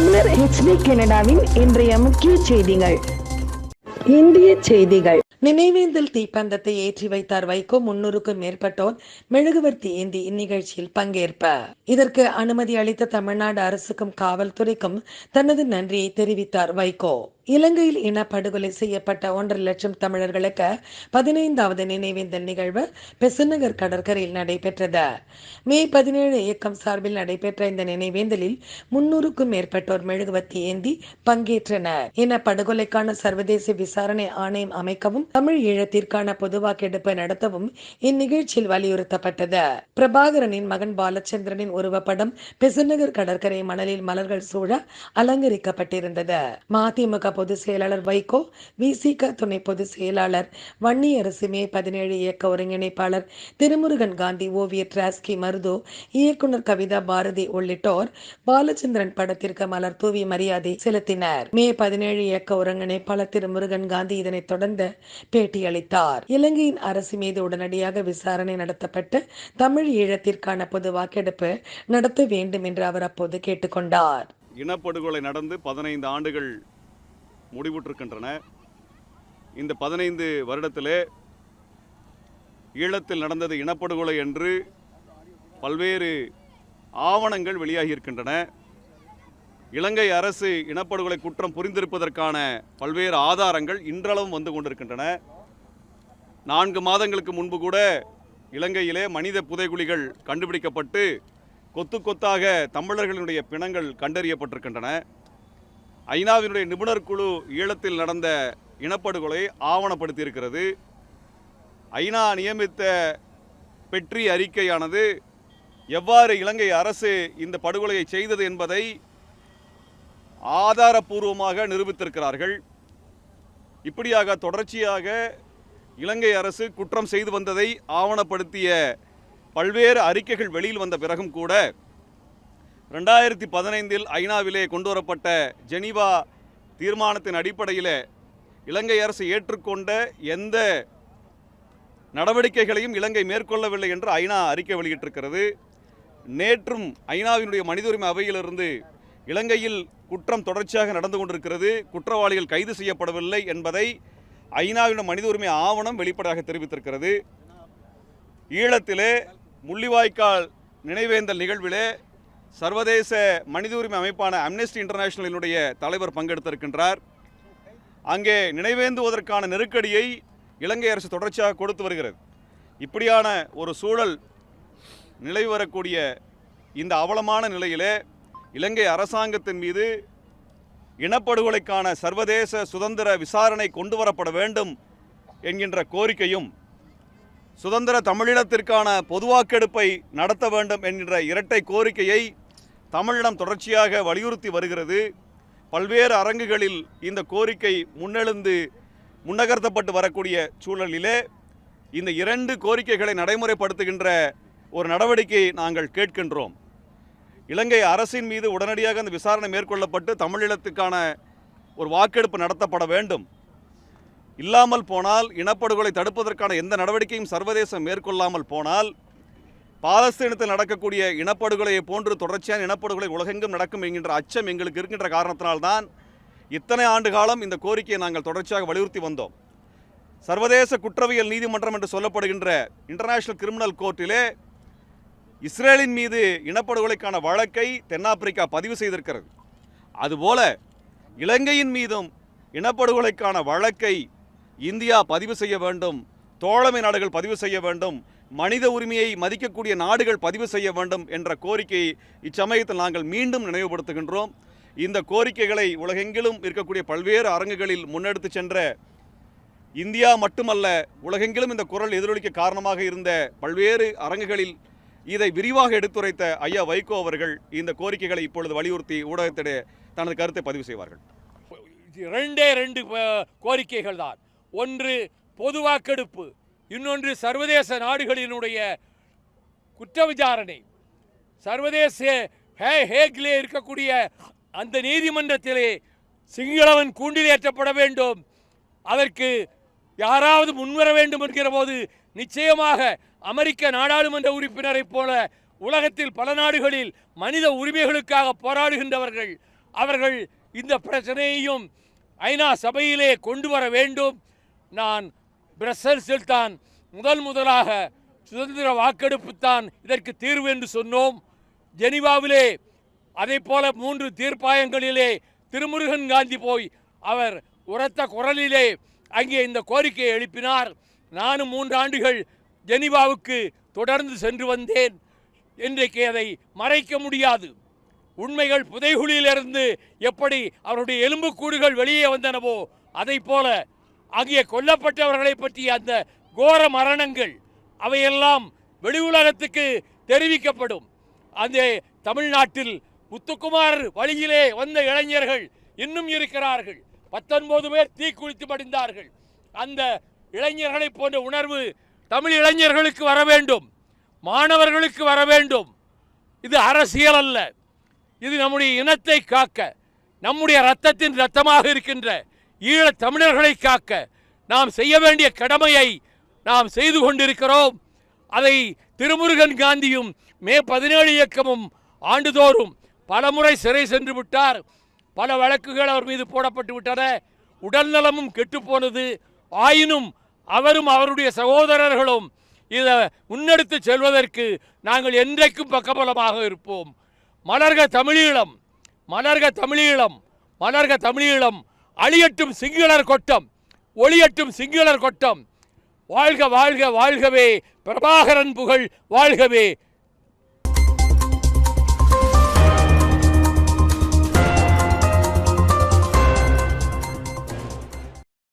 தமிழர் ஹெச்டி கனடாவின் இன்றைய முக்கிய செய்திகள். இந்திய செய்திகள். நினைவேந்தல் தீப்பந்தத்தை ஏற்றி வைத்தார் வைகோ முன்னூறுக்கும் மேற்பட்டோர் மெழுகுவர்த்தி ஏந்தி இந்நிகழ்ச்சியில் பங்கேற்ப. இதற்கு அனுமதி அளித்த தமிழ்நாடு அரசுக்கும் காவல்துறைக்கும் தனது நன்றியை தெரிவித்தார் வைகோ. இலங்கையில் இனப்படுகொலை செய்யப்பட்ட ஒன்றரை லட்சம் தமிழர்களுக்கு பதினைந்தாவது நினைவேந்தல் நிகழ்வு பெசநகர் கடற்கரையில் நடைபெற்றது. மே பதினேழு இயக்கம் சார்பில் நடைபெற்ற இந்த நினைவேந்தலில் முன்னூறுக்கும் மேற்பட்டோர் மெழுகுவத்தி ஏந்தி பங்கேற்றனர். இனப்படுகொலைக்கான சர்வதேச விசாரணை ஆணையம் அமைக்கவும் தமிழ் ஈழத்திற்கான பொதுவாக்கெடுப்பு நடத்தவும் இந்நிகழ்ச்சியில் வலியுறுத்தப்பட்டது. பிரபாகரனின் மகன் பாலச்சந்திரனின் உருவப்படம் பெசநகர் கடற்கரை மணலில் மலர்கள் சூழ அலங்கரிக்கப்பட்டிருந்தது. மதிமுக பொதுச் செயலாளர் வைகோ விசிக துணை பொதுச் செயலாளர் வன்னியரசு மே பதினேழு இயக்க ஒருங்கிணைப்பாளர் திருமுருகன் காந்தி ஓவியர் டிராஸ்கி மருதோ இயக்குனர் கவிதா பாரதி உள்ளிட்டோர் பாலச்சந்திரன் படத்திற்கு மலர் தூவி மரியாதை செலுத்தினர். மே பதினேழு இயக்க ஒருங்கிணைப்பாளர் திருமுருகன் காந்தி இதனைத் தொடர்ந்து பேட்டியளித்தார். இலங்கையின் அரசு மீது உடனடியாக விசாரணை நடத்தப்பட்டு தமிழ் ஈழத்திற்கான பொது வாக்கெடுப்பு நடத்த வேண்டும் என்று அவர் அப்போது கேட்டுக்கொண்டார். இனப்படுகொலை நடந்து பதினைந்து ஆண்டுகள் முடிவுற்றிருக்கின்றன. இந்த பதினைந்து வருடத்திலே ஈழத்தில் நடந்தது இனப்படுகொலை என்று பல்வேறு ஆவணங்கள் வெளியாகியிருக்கின்றன. இலங்கை அரசு இனப்படுகொலை குற்றம் புரிந்திருப்பதற்கான பல்வேறு ஆதாரங்கள் இன்றளவும் வந்து கொண்டிருக்கின்றன. நான்கு மாதங்களுக்கு முன்பு கூட இலங்கையிலே மனித புதைகுழிகள் கண்டுபிடிக்கப்பட்டு கொத்து கொத்தாக தமிழர்களுடைய பிணங்கள் கண்டறியப்பட்டிருக்கின்றன. ஐநாவினுடைய நிபுணர் குழு ஈழத்தில் நடந்த இனப்படுகொலை ஆவணப்படுத்தியிருக்கிறது. ஐநா நியமித்த பெற்றி அறிக்கையானது எவ்வாறு இலங்கை அரசு இந்த படுகொலையை செய்தது என்பதை ஆதாரபூர்வமாக நிரூபித்திருக்கிறார்கள். இப்படியாக தொடர்ச்சியாக இலங்கை அரசு குற்றம் செய்து வந்ததை ஆவணப்படுத்திய பல்வேறு அறிக்கைகள் வெளியில் வந்த பிறகும் கூட ரெண்டாயிரத்தி பதினைந்தில் ஐநாவிலே கொண்டு வரப்பட்ட ஜெனீவா தீர்மானத்தின் அடிப்படையில் இலங்கை அரசு ஏற்றுக்கொண்ட எந்த நடவடிக்கைகளையும் இலங்கை மேற்கொள்ளவில்லை என்று ஐநா அறிக்கை வெளியிட்டிருக்கிறது. நேற்றும் ஐநாவினுடைய மனித உரிமை அவையிலிருந்து இலங்கையில் குற்றம் தொடர்ச்சியாக நடந்து கொண்டிருக்கிறது. குற்றவாளிகள் கைது செய்யப்படவில்லை என்பதை ஐநாவின் மனித உரிமை ஆவணம் வெளிப்படையாக தெரிவித்திருக்கிறது. ஈழத்திலே முள்ளிவாய்க்கால் நினைவேந்தல் நிகழ்விலே சர்வதேச மனித உரிமை அமைப்பான அம்னெஸ்டி இன்டர்நேஷனலினுடைய தலைவர் பங்கெடுத்திருக்கின்றார். அங்கே நினைவேந்துவதற்கான நெருக்கடியை இலங்கை அரசு தொடர்ச்சியாக கொடுத்து வருகிறது. இப்படியான ஒரு சூழல் நிலவி வரக்கூடிய இந்த அவலமான நிலையிலே இலங்கை அரசாங்கத்தின் மீது இனப்படுகொலைக்கான சர்வதேச சுதந்திர விசாரணை கொண்டு வரப்பட வேண்டும் என்கின்ற கோரிக்கையும் சுதந்திர தமிழீழத்திற்கான பொதுவாக்கெடுப்பை நடத்த வேண்டும் என்கின்ற இரட்டை கோரிக்கையை தமிழிடம் தொடர்ச்சியாக வலியுறுத்தி வருகிறது. பல்வேறு அரங்குகளில் இந்த கோரிக்கை முன்னெழுந்து முன்னகர்த்தப்பட்டு வரக்கூடிய சூழலிலே இந்த இரண்டு கோரிக்கைகளை நடைமுறைப்படுத்துகின்ற ஒரு நடவடிக்கையை நாங்கள் கேட்கின்றோம். இலங்கை அரசின் மீது உடனடியாக அந்த விசாரணை மேற்கொள்ளப்பட்டு தமிழீழத்துக்கான ஒரு வாக்கெடுப்பு நடத்தப்பட வேண்டும். இல்லாமல் போனால் இனப்படுகொலை தடுப்பதற்கான எந்த நடவடிக்கையும் சர்வதேசம் மேற்கொள்ளாமல் போனால் பாலஸ்தீனத்தில் நடக்கக்கூடிய இனப்படுகொலையை போன்று தொடர்ச்சியான இனப்படுகொலை உலகெங்கும் நடக்கும் என்கின்ற அச்சம் எங்களுக்கு இருக்கின்ற காரணத்தினால்தான் இத்தனை ஆண்டு காலம் இந்த கோரிக்கையை நாங்கள் தொடர்ச்சியாக வலியுறுத்தி வந்தோம். சர்வதேச குற்றவியல் நீதிமன்றம் என்று சொல்லப்படுகின்ற இன்டர்நேஷனல் கிரிமினல் கோர்ட்டிலே இஸ்ரேலின் மீது இனப்படுகொலைக்கான வழக்கை தென்னாப்பிரிக்கா பதிவு செய்திருக்கிறது. அதுபோல இலங்கையின் மீதும் இனப்படுகொலைக்கான வழக்கை இந்தியா பதிவு செய்ய வேண்டும் தோழமை நாடுகள் பதிவு செய்ய வேண்டும் மனித உரிமையை மதிக்கக்கூடிய நாடுகள் பதிவு செய்ய வேண்டும் என்ற கோரிக்கையை இச்சமயத்தில் நாங்கள் மீண்டும் நினைவுபடுத்துகின்றோம். இந்த கோரிக்கைகளை உலகெங்கிலும் இருக்கக்கூடிய பல்வேறு அரங்குகளில் முன்னெடுத்து சென்ற இந்தியா மட்டுமல்ல உலகெங்கிலும் இந்த குரல் எதிரொலிக்க காரணமாக இருந்த பல்வேறு அரங்குகளில் இதை விரிவாக எடுத்துரைத்த ஐயா வைகோ அவர்கள் இந்த கோரிக்கைகளை இப்பொழுது வலியுறுத்தி ஊடகத்திடையே தனது கருத்தை பதிவு செய்வார்கள். ரெண்டே ரெண்டு கோரிக்கைகள் தான் ஒன்று பொது வாக்கெடுப்பு இன்னொன்று சர்வதேச நாடுகளினுடைய குற்ற விசாரணை சர்வதேச ஹே ஹேக்கிலே இருக்கக்கூடிய அந்த நீதிமன்றத்திலே சிங்களவன் கூண்டிலேற்றப்பட வேண்டும். அதற்கு யாராவது முன்வர வேண்டும் என்கிற போது நிச்சயமாக அமெரிக்க நாடாளுமன்ற உறுப்பினரைப் போல உலகத்தில் பல நாடுகளில் மனித உரிமைகளுக்காக போராடுகின்றவர்கள். அவர்கள் இந்த பிரச்சனையையும் ஐநா சபையிலே கொண்டு வர வேண்டும். நான் பிரசல்ஸில் தான் முதல் முதலாக சுதந்திர வாக்கெடுப்பு தான் இதற்கு தீர்வு என்று சொன்னோம். ஜெனிவாவிலே அதே போல மூன்று தீர்ப்பாயங்களிலே திருமுருகன் காந்தி போய் அவர் உரத்த குரலிலே அங்கே இந்த கோரிக்கையை எழுப்பினார். நானும் மூன்று ஆண்டுகள் ஜெனிவாவுக்கு தொடர்ந்து சென்று வந்தேன். இன்றைக்கு அதை மறைக்க முடியாது. உண்மைகள் புதைகுழியிலிருந்து எப்படி அவருடைய எலும்புக்கூடுகள் வெளியே வந்தனவோ அதை போல அங்கே கொல்லப்பட்டவர்களை பற்றிய அந்த கோர மரணங்கள் அவையெல்லாம் வெளி உலகத்துக்கு தெரிவிக்கப்படும். அந்த தமிழ்நாட்டில் முத்துக்குமார் வழியிலே வந்த இளைஞர்கள் இன்னும் இருக்கிறார்கள். பத்தொன்பது பேர் தீக்குளித்து மடிந்தார்கள். அந்த இளைஞர்களைப் போன்ற உணர்வு தமிழ் இளைஞர்களுக்கு வர வேண்டும். மாணவர்களுக்கு வர வேண்டும். இது அரசியல் அல்ல. இது நம்முடைய இனத்தை காக்க நம்முடைய ரத்தத்தின் ரத்தமாக இருக்கின்ற ஈழத் தமிழர்களை காக்க நாம் செய்ய வேண்டிய கடமையை நாம் செய்து கொண்டிருக்கிறோம். அதை திருமுருகன் காந்தியும் மே பதினேழு இயக்கமும் ஆண்டுதோறும் பலமுறை சிறை சென்று விட்டார். பல வழக்குகள் அவர் மீது போடப்பட்டு விட்டன. உடல்நலமும் கெட்டுப்போனது ஆயினும் அவரும் அவருடைய சகோதரர்களும் இதை முன்னெடுத்து செல்வதற்கு நாங்கள் என்றைக்கும் பக்கபலமாக இருப்போம். மலர்க தமிழீழம் மலர்க தமிழீழம் மலர்க தமிழீழம் அழியட்டும் சிங்களர் கொட்டம் ஒளியட்டும் சிங்களர் கொட்டம். வாழ்க வாழ்க வாழ்கவே. பிரபாகரன் புகழ் வாழ்கவே.